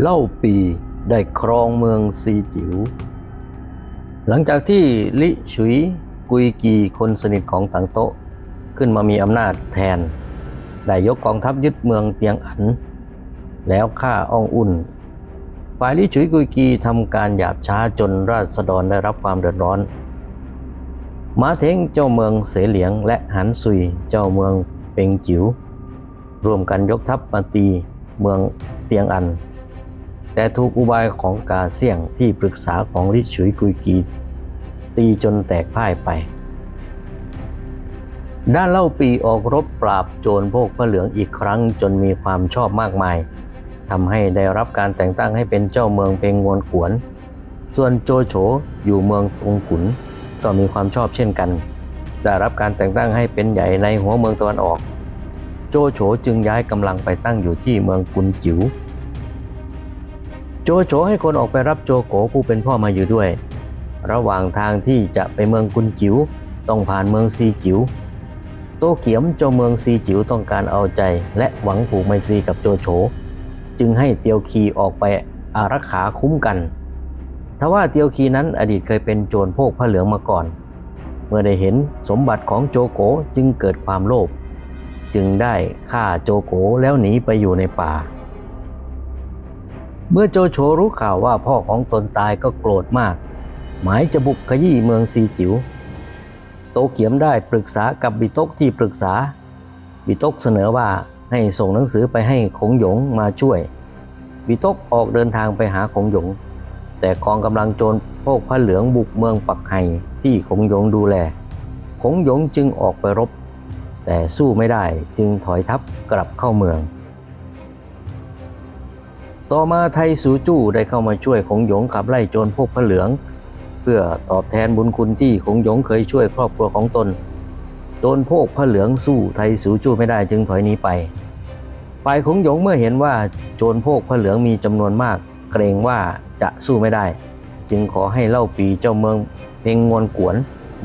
เล่าปีได้ครองเมืองซีจิว๋ว หลังจากที่ลิฉุยกุยกีคนสนิทของตังโตะขึ้นมามีอำนาจแทน ได้ยกกองทัพยึดเมืองเตียงอัน แล้วฆ่าอ่องอุ่น ฝ่ายลิฉุยกุยกีทำการหยาบช้าจนราษฎรได้รับความเดือดร้อนมาเทงเจ้าเมืองเสเหลียงและหันซุยเจ้าเมืองเปงจิว๋วร่วมกันยกทัพมาตีเมืองเตียงอัน แต่ถูกอุบายของกาเสี่ยงที่ปรึกษาของลิฉุยกุยกีตีจนแตกพ่ายไป ด้านเล่าปีออกรบปราบโจรพวกพระเหลืองอีกครั้งจนมีความชอบมากมายทำให้ได้รับการแต่งตั้งให้เป็นเจ้าเมืองเพงงวนกวน ส่วนโจโฉอยู่เมืองตงกุนก็มีความชอบเช่นกัน ได้รับการแต่งตั้งให้เป็นใหญ่ในหัวเมืองตะวันออก โจโฉจึงย้ายกำลังไปตั้งอยู่ที่เมืองกุนจิ๋ว โจโฉให้คนออกไปรับโจโกผู้เป็นพ่อมาอยู่ด้วย ระหว่างทางที่จะไปเมืองกุนจิ๋วต้องผ่านเมืองซีจิ๋วโตเกียมเจ้าเมืองซีจิ๋วต้องการเอาใจ และหวังผูกไมตรีกับโจโฉจึงให้เตียวคีออกไปอารักขาคุ้มกันทว่าเตียวคีนั้นอดีตเคยเป็นโจรโพกพระเหลืองมาก่อน เมื่อได้เห็นสมบัติของโจโกจึงเกิดความโลภจึงได้ฆ่าโจโกแล้วหนีไปอยู่ในป่า เมื่อโจโฉรู้ข่าวว่าพ่อของตนตายก็โกรธมาก หมายจะบุกขยี้เมืองซีจิ๋วโตเกียมได้ปรึกษากับบิตกที่ปรึกษา บิตกเสนอว่าให้ส่งหนังสือไปให้ขงหยงมาช่วย บิตกออกเดินทางไปหาขงหยง แต่กองกำลังโจรพวกพระเหลืองบุกเมืองปักไห่ที่ขงหยงดูแล ขงหยงจึงออกไปรบ แต่สู้ไม่ได้จึงถอยทัพกลับเข้าเมือง ต่อมาไทสูจู้ได้เข้ามาช่วยขงหยงขับไล่โจรพวกพระเหลือง เพื่อตอบแทนบุญคุณที่ขงหยงเคยช่วยครอบครัวของตน โจรพวกพระเหลืองสู้ไทสูจู้ไม่ได้จึงถอยหนีไป ฝ่ายขงหยงเมื่อเห็นว่าโจรพวกพระเหลืองมีจำนวนมาก เกรงว่าจะสู้ไม่ได้ จึงขอให้เล่าปีเจ้าเมืองเพงงวนกวน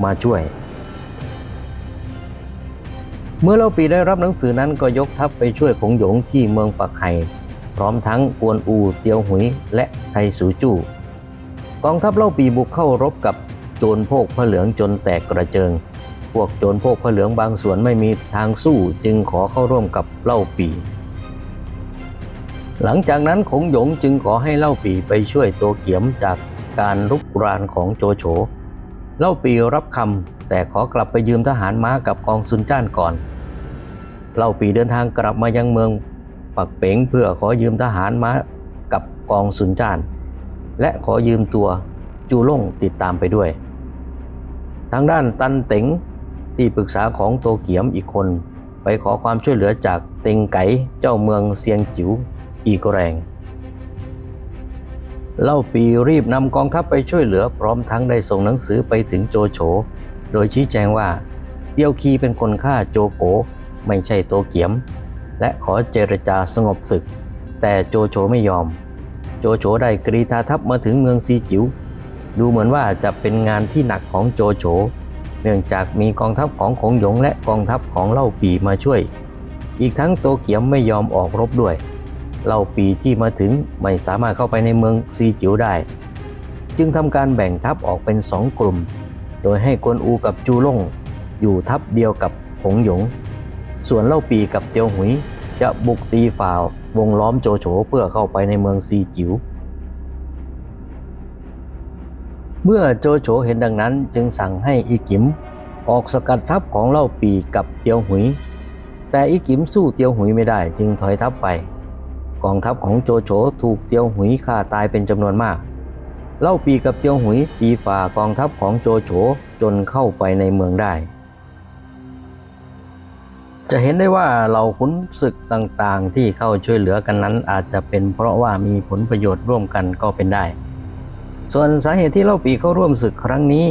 มาช่วยเมื่อเล่าปีได้รับหนังสือนั้นก็ยกทัพไปช่วยขงหยงที่เมืองปักไห่ ร้อมทั้งกวนอูเตียวหุยและไทสูจู้กองทัพเล่าปีบุกเข้ารบกับโจรโพกพระเหลืองจนแตกกระเจิง พวกโจรโพกพระเหลืองบางส่วนไม่มีทางสู้จึงขอเข้าร่วมกับเล่าปี หลังจากนั้นขงหยงจึงขอให้เล่าปีไปช่วยโตเกียมจากการรุกรานของโจโฉ เล่าปีรับคำแต่ขอกลับไปยืมทหารม้ากับกองซุนจ้านก่อน เล่าปีเดินทางกลับมายังเมือง ปักเป๋งเพื่อขอยืมทหารม้ากับกองซุนจานและขอยืมตัวจูล่งติดตามไปด้วย ทางด้านตันเต็งที่ปรึกษาของโตเกียมอีกคน ไปขอความช่วยเหลือจากเต็งไก่เจ้าเมืองเซียงจิ๋วอีกแรงเล่าปีรีบนำกองทัพไปช่วยเหลือพร้อมทั้งได้ส่งหนังสือไปถึงโจโฉ โดยชี้แจงว่าเตียวคีเป็นคนฆ่าโจโก ไม่ใช่โตเกียม และขอเจรจาสงบศึก แต่โจโฉไม่ยอม โจโฉได้กรีธาทัพมาถึงเมืองซีจิ๋วดูเหมือนว่าจะเป็นงานที่หนักของโจโฉ เนื่องจากมีกองทัพของขงหยงและกองทัพของเล่าปีมาช่วย อีกทั้งโตเกียมไม่ยอมออกรบด้วย เล่าปีที่มาถึงไม่สามารถเข้าไปในเมืองซีจิ๋วได้ จึงทำการแบ่งทัพออกเป็นสองกลุ่ม โดยให้กวนอูกับจูล่งอยู่ทัพเดียวกับขงหยง ส่วนเล่าปีกับเตียวหุย จะบุกตีฝ่าววงล้อมโจโฉเพื่อเข้าไปในเมืองซีจิ๋วเมื่อโจโฉเห็นดังนั้นจึงสั่งให้อีกิม ออกสกัดทัพของเล่าปีกับเตียวหุย แต่อีกิมสู้เตียวหุยไม่ได้จึงถอยทัพไป กองทัพของโจโฉถูกเตียวหุยฆ่าตายเป็นจำนวนมาก เล่าปีกับเตียวหุยตีฝ่ากองทัพของโจโฉจนเข้าไปในเมืองได้ จะเห็นได้ว่าเราขุนศึกต่างๆ ที่เข้าช่วยเหลือกันนั้น อาจจะเป็นเพราะว่ามีผลประโยชน์ร่วมกันก็เป็นได้ ส่วนสาเหตุที่เล่าปีเข้าร่วมศึกครั้งนี้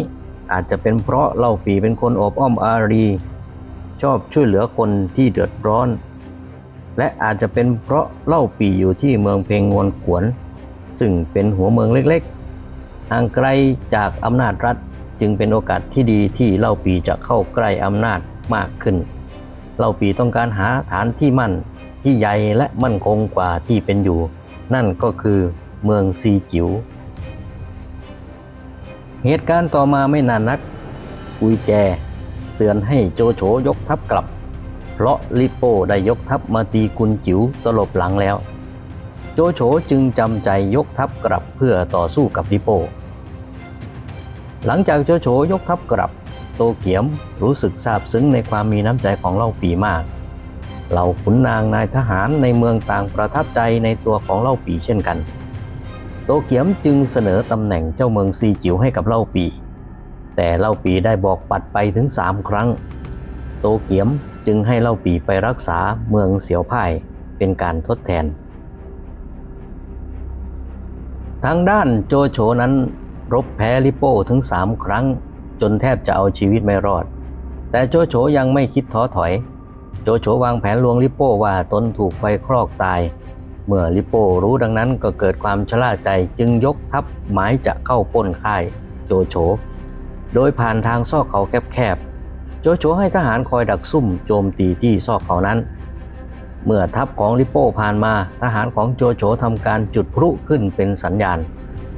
อาจจะเป็นเพราะเล่าปีเป็นคนอบอ้อมอารี ชอบช่วยเหลือคนที่เดือดร้อน และอาจจะเป็นเพราะเล่าปีอยู่ที่เมืองเพงงวนขวน ซึ่งเป็นหัวเมืองเล็กๆห่างไกลจากอำนาจรัฐจึงเป็นโอกาสที่ดีที่เล่าปีจะเข้าใกล้อำนาจมากขึ้น เล่าปีต้องการหาฐานที่มั่นที่ใหญ่และมั่นคงกว่าที่เป็นอยู่ นั่นก็คือเมืองซีจิ๋วเหตุการณ์ต่อมาไม่นานนัก อุยแจ เตือนให้โจโฉยกทัพกลับ เพราะลิโป้ได้ยกทัพมาตีกุนจิ๋วตลบหลังแล้ว โจโฉจึงจำใจยกทัพกลับเพื่อต่อสู้กับลิโป้หลังจากโจโฉยกทัพกลับ โตเกียมรู้สึกซาบซึ้งในความมีน้ำใจของเล่าปีมาก เหล่าขุนนางนายทหารในเมืองต่างประทับใจในตัวของเล่าปีเช่นกัน โตเกียมจึงเสนอตำแหน่งเจ้าเมืองซีจิ๋วให้กับเล่าปี แต่เล่าปีได้บอกปัดไปถึงสามครั้ง โตเกียมจึงให้เล่าปีไปรักษาเมืองเสียวพ่ายเป็นการทดแทน ทางด้านโจโฉนั้นรบแพ้ลิโป้ถึงสามครั้ง จนแทบจะเอาชีวิตไม่รอด แต่โจโฉยังไม่คิดท้อถอย โจโฉวางแผนลวงลิโป้ว่าตนถูกไฟคลอกตาย เมื่อลิโป้รู้ดังนั้นก็เกิดความชะล่าใจจึงยกทัพหมายจะเข้าป้นค่ายโจโฉ โดยผ่านทางซอกเขาแคบๆ โจโฉให้ทหารคอยดักซุ่มโจมตีที่ซอกเขานั้น เมื่อทัพของลิโป้ผ่านมาทหารของโจโฉทำการจุดพลุขึ้นเป็นสัญญาณ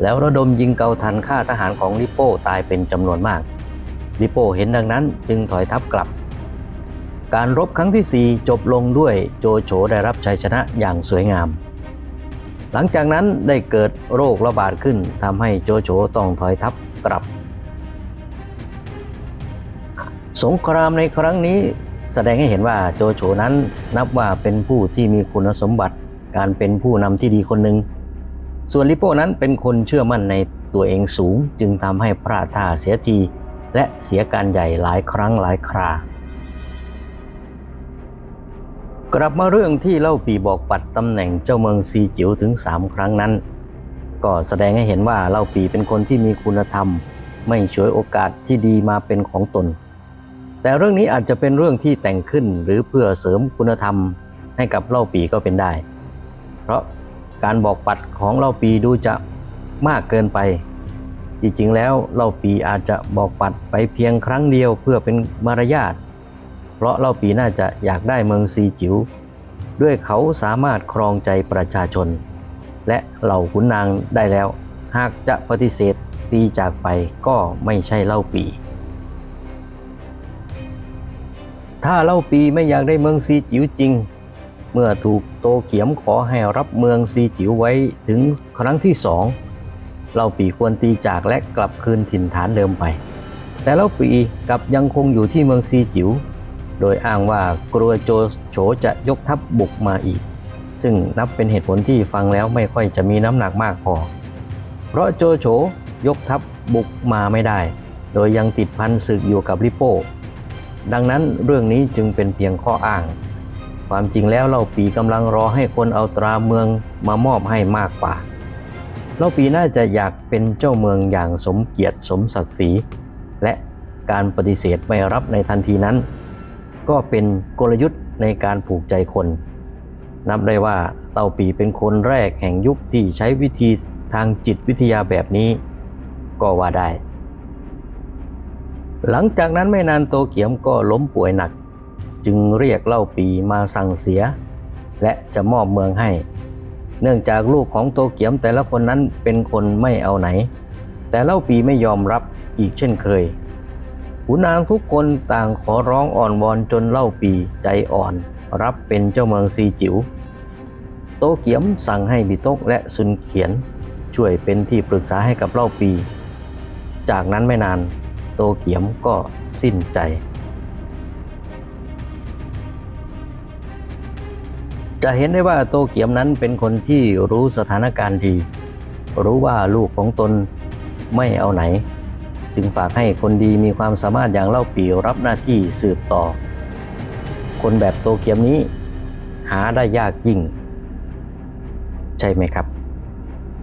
แล้วระดมยิงเกาทันฆ่าทหารของลิโป้ตายเป็นจำนวนมากลิโป้เห็นดังนั้นจึงถอยทัพกลับ การรบครั้งที่ 4 จบลงด้วยโจโฉได้รับชัยชนะอย่างสวยงาม หลังจากนั้นได้เกิดโรคระบาดขึ้นทำให้โจโฉต้องถอยทัพกลับ สงครามในครั้งนี้แสดงให้เห็นว่าโจโฉนั้นนับว่าเป็นผู้ที่มีคุณสมบัติการเป็นผู้นำที่ดีคนหนึ่ง ส่วนลิโป้นั้นเป็นคนเชื่อมั่นในตัวเองสูง จึงทำให้พลาดท่าเสียที และเสียการใหญ่หลายครั้งหลายครา กลับมาเรื่องที่เล่าปีบอกปัดตำแหน่งเจ้าเมืองซีจิ๋วถึงสามครั้งนั้น ก็แสดงให้เห็นว่าเล่าปีเป็นคนที่มีคุณธรรม ไม่ฉวยโอกาสที่ดีมาเป็นของตน แต่เรื่องนี้อาจจะเป็นเรื่องที่แต่งขึ้นหรือเพื่อเสริมคุณธรรมให้กับเล่าปีก็เป็นได้ เพราะ การบอกปัดของเล่าปีดูจะมากเกินไป จริงๆแล้วเล่าปีอาจจะบอกปัดไปเพียงครั้งเดียวเพื่อเป็นมารยาท เพราะเล่าปีน่าจะอยากได้เมืองซีจิ๋วด้วยเขาสามารถครองใจประชาชน และเหล่าขุนนางได้แล้ว หากจะปฏิเสธตีจากไปก็ไม่ใช่เล่าปี ถ้าเล่าปีไม่อยากได้เมืองซีจิ๋วจริง เมื่อถูกโตเกียมขอให้รับเมืองซีจิ๋วไว้ถึงครั้งที่สองเล่าปีควรตีจากและกลับคืนถิ่นฐานเดิมไป แต่เล่าปีกับยังคงอยู่ที่เมืองซีจิ๋วโดยอ้างว่ากลัวโจโฉจะยกทัพบุกมาอีก ซึ่งนับเป็นเหตุผลที่ฟังแล้วไม่ค่อยจะมีน้ำหนักมากพอ เพราะโจโฉยกทัพบุกมาไม่ได้ โดยยังติดพันศึกอยู่กับลิโป้ดังนั้นเรื่องนี้จึงเป็นเพียงข้ออ้าง ความจริงแล้วเล่าปีกำลังรอให้คนเอาตราเมืองมามอบให้มากกว่า เล่าปีน่าจะอยากเป็นเจ้าเมืองอย่างสมเกียรติสมศักดิ์ศรี และการปฏิเสธไม่รับในทันทีนั้น ก็เป็นกลยุทธ์ในการผูกใจคน นับได้ว่าเล่าปีเป็นคนแรกแห่งยุคที่ใช้วิธีทางจิตวิทยาแบบนี้ ก็ว่าได้ หลังจากนั้นไม่นานโตเกียมก็ล้มป่วยหนัก จึงเรียกเล่าปีมาสั่งเสีย และจะมอบเมืองให้ เนื่องจากลูกของโตเกียมแต่ละคนนั้นเป็นคนไม่เอาไหน แต่เล่าปีไม่ยอมรับอีกเช่นเคยขุนนางทุกคนต่างขอร้องอ่อนวอนจนเล่าปีใจอ่อนรับเป็นเจ้าเมืองซีจิ๋วโตเกียมสั่งให้บิโตกและซุนเขียน ช่วยเป็นที่ปรึกษาให้กับเล่าปี จากนั้นไม่นานโตเกียมก็สิ้นใจ จะเห็นได้ว่าโตเกียมนั้นเป็นคนที่รู้สถานการณ์ดี รู้ว่าลูกของตนไม่เอาไหน จึงฝากให้คนดีมีความสามารถอย่างเล่าปีรับหน้าที่สืบต่อ คนแบบโตเกียมนี้ หาได้ยากยิ่ง ใช่ไหมครับ